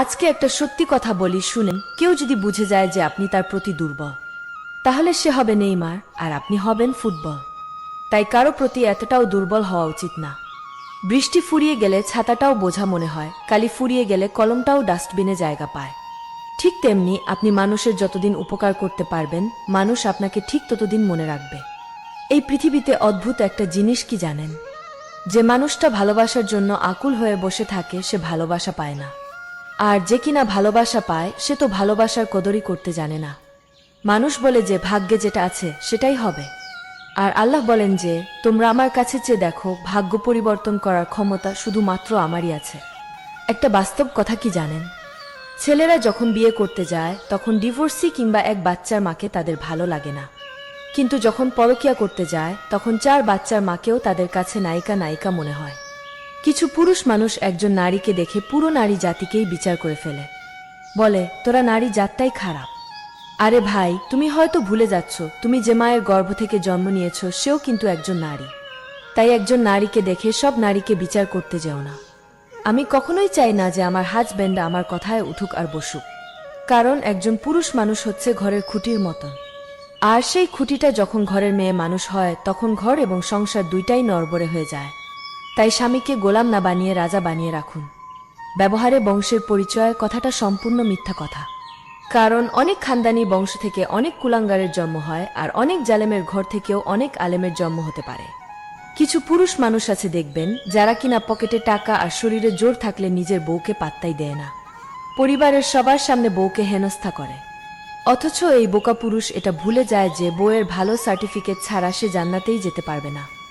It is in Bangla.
আজকে একটা সত্যি কথা বলি, শুনেন। কেউ যদি বুঝে যায় যে আপনি তার প্রতি দুর্বল, তাহলে সে হবে নেইমার আর আপনি হবেন ফুটবল। তাই কারও প্রতি এতটাও দুর্বল হওয়া উচিত না। বৃষ্টি ফুরিয়ে গেলে ছাতাটাও বোঝা মনে হয়, কালি ফুরিয়ে গেলে কলমটাও ডাস্টবিনে জায়গা পায়। ঠিক তেমনি আপনি মানুষের যতদিন উপকার করতে পারবেন, মানুষ আপনাকে ঠিক ততদিন মনে রাখবে। এই পৃথিবীতে অদ্ভুত একটা জিনিস কি জানেন? যে মানুষটা ভালোবাসার জন্য আকুল হয়ে বসে থাকে, সে ভালোবাসা পায় না। আর যে কিনা ভালোবাসা পায়, সে তো ভালোবাসার কদরই করতে জানে না। মানুষ বলে যে ভাগ্যে যেটা আছে, সেটাই হবে। আর আল্লাহ বলেন যে, তোমরা আমার কাছে চেয়ে দেখো, ভাগ্য পরিবর্তন করার ক্ষমতা শুধুমাত্র আমারই আছে। একটা বাস্তব কথা কি জানেন? ছেলেরা যখন বিয়ে করতে যায়, তখন ডিভোর্সি কিংবা এক বাচ্চার মাকে তাদের ভালো লাগে না। কিন্তু যখন পরকিয়া করতে যায়, তখন চার বাচ্চার মাকেও তাদের কাছে নায়িকা নায়িকা মনে হয়। কিছু পুরুষ মানুষ একজন নারীকে দেখে পুরো নারী জাতিকেই বিচার করে ফেলে। বলে, তোরা নারী জাতটাই খারাপ। আরে ভাই, তুমি হয়তো ভুলে যাচ্ছ, তুমি যে মায়ের গর্ভ থেকে জন্ম নিয়েছ, সেও কিন্তু একজন নারী। তাই একজন নারীকে দেখে সব নারীকে বিচার করতে যেও না। আমি কখনোই চাই না যে আমার হাজব্যান্ড আমার কথায় উঠুক আর বসুক। কারণ একজন পুরুষ মানুষ হচ্ছে ঘরের খুঁটির মতন। আর সেই খুঁটিটা যখন ঘরের মেয়ে মানুষ হয়, তখন ঘর এবং সংসার দুইটাই নড়বড়ে হয়ে যায়। তাই স্বামীকে গোলাম না বানিয়ে রাজা বানিয়ে রাখুন। ব্যবহারে বংশের পরিচয় কথাটা সম্পূর্ণ মিথ্যা কথা। কারণ অনেক খানদানি বংশ থেকে অনেক কুলাঙ্গারের জন্ম হয় আর অনেক জালেমের ঘর থেকেও অনেক আলেমের জন্ম হতে পারে। কিছু পুরুষ মানুষ আছে দেখবেন, যারা কিনা পকেটে টাকা আর শরীরে জোর থাকলে নিজের বউকে পাত্তাই দেয় না। পরিবারের সবার সামনে বউকে হেনস্থা করে। অথচ এই বোকা পুরুষ এটা ভুলে যায় যে বউয়ের ভালো সার্টিফিকেট ছাড়া সে জান্নাতেই যেতে পারবে না।